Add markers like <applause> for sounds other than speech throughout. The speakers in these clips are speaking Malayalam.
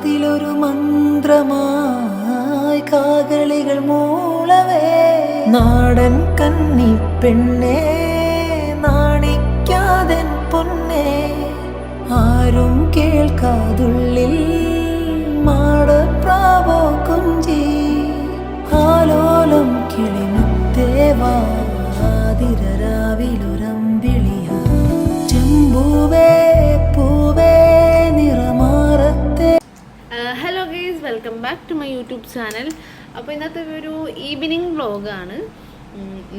കാതിലൊരു മന്ത്രമായി കാകളികൾ മൂളവേ. നാടൻ കന്നി പെണ്ണേ നാണിക്കാതൻ പൊന്നേ. ആരും കേൾക്കാതുള്ളിൽ welcome back to my YouTube channel. അപ്പോൾ ഇന്നത്തെ ഒരു ഈവനിങ് വ്ളോഗാണ്.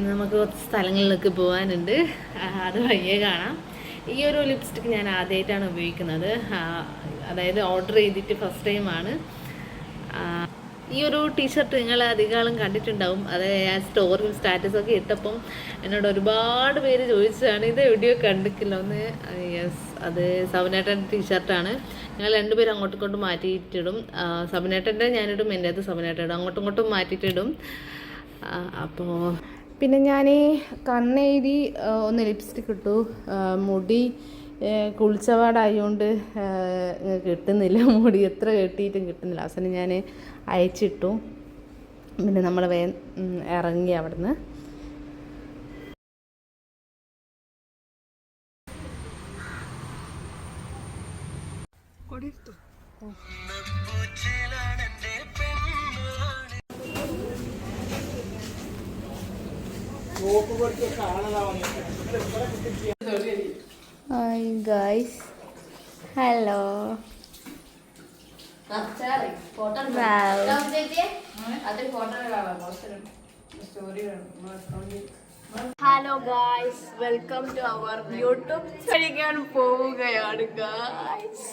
നമുക്ക് കുറച്ച് സ്ഥലങ്ങളിലൊക്കെ പോകാനുണ്ട് അത് വഴിയേ കാണാം. ഈ ഒരു ലിപ്സ്റ്റിക് ഞാൻ ആദ്യമായിട്ടാണ് ഉപയോഗിക്കുന്നത്. അതായത് ഓർഡർ ചെയ്തിട്ട് ഫസ്റ്റ് ടൈമാണ്. ഈ ഒരു ടീഷർട്ട് നിങ്ങൾ അധികം കണ്ടിട്ടുണ്ടാവും. അത് ഞാൻ സ്റ്റോറിയും സ്റ്റാറ്റസൊക്കെ ഇട്ടപ്പം എന്നോട് ഒരുപാട് പേര് ചോദിച്ചതാണ് ഇത് എവിടെയോ കണ്ടിട്ടില്ല. ഒന്ന് യെസ് അത് സബനേട്ടന്റെ ടീഷർട്ടാണ് ഞങ്ങൾ രണ്ടുപേരും അങ്ങോട്ടും ഇങ്ങോട്ടും മാറ്റിയിട്ടിടും. സബിനേട്ടന്റെ ഞാനിടും എന്റെ അത് സബിനേട്ടൻ അങ്ങോട്ടും ഇങ്ങോട്ടും മാറ്റിയിട്ടിടും. അപ്പോൾ പിന്നെ ഞാൻ കണ്ണെഴുതി ഒന്ന് ലിപ്സ്റ്റിക് ഇട്ടു. മുടി കുളിച്ചപാടായതുകൊണ്ട് കിട്ടുന്നില്ല. <laughs> മുടി എത്ര കെട്ടിയിട്ടും കിട്ടുന്നില്ല. അവസാനം ഞാൻ അയച്ചിട്ടു. പിന്നെ നമ്മൾ വേ ഇറങ്ങി അവിടുന്ന്. Hi guys hello hello guys welcome to our YouTube കഴിക്കാൻ പോവുകയാണ് ഗായ്സ്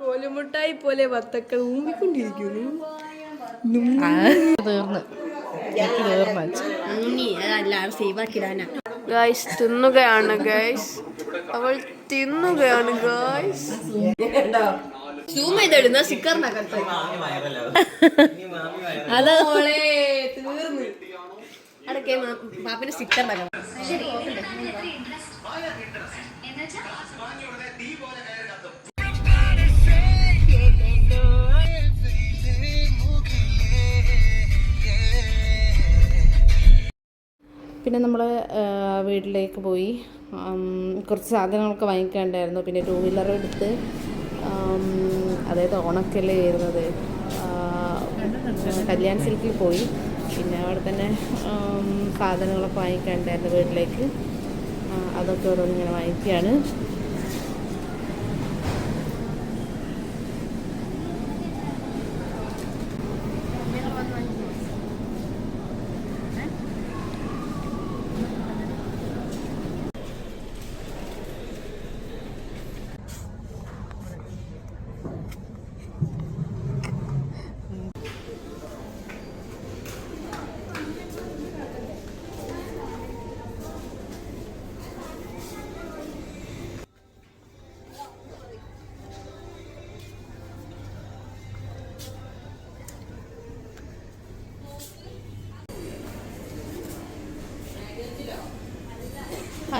കോലുമുട്ടായി പോലെ വത്തക്കൾ ഊമ്പിക്കൊണ്ടിരിക്കുന്നു സേവ് തീർന്നു. ഗായ്സ് തിന്നുകയാണ് ഗൈസ് അവൾ തിന്നുകയാണ് ഗായ്സ് സൂം ചെയ്തിടുന്ന സ്റ്റിക്കറിനകത്ത് അത്. തീർന്നു. അടക്കെ പാപ്പിന്റെ സ്റ്റിക്കർ പിന്നെ നമ്മൾ വീട്ടിലേക്ക് പോയി. കുറച്ച് സാധനങ്ങളൊക്കെ വാങ്ങിക്കാണ്ടായിരുന്നു. പിന്നെ ടൂ വീലർ എടുത്ത് അതായത് ഓണക്കല്ലേ വരുന്നത്. കല്യാൺ സിൽക്കിൽ പോയി. പിന്നെ അവിടെ തന്നെ സാധനങ്ങളൊക്കെ വാങ്ങിക്കാണ്ടായിരുന്നു വീട്ടിലേക്ക്. അതൊക്കെ ഓരോന്നിങ്ങനെ വാങ്ങിക്കുകയാണ്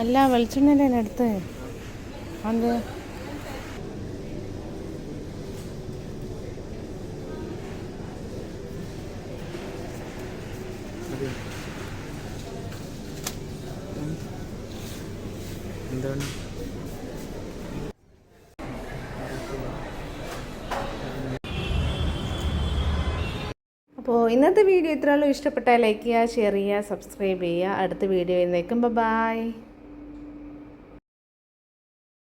അല്ല വെളിച്ചെണ്ണ അടുത്ത് അത്. എന്താണ്? അപ്പോൾ ഇന്നത്തെ വീഡിയോ ഇത്രയുള്ളൂ ഇഷ്ടപ്പെട്ടാൽ ലൈക്ക് ചെയ്യുക ഷെയർ ചെയ്യുക സബ്സ്ക്രൈബ് ചെയ്യുക. അടുത്ത വീഡിയോ എന്നേക്കും ബൈ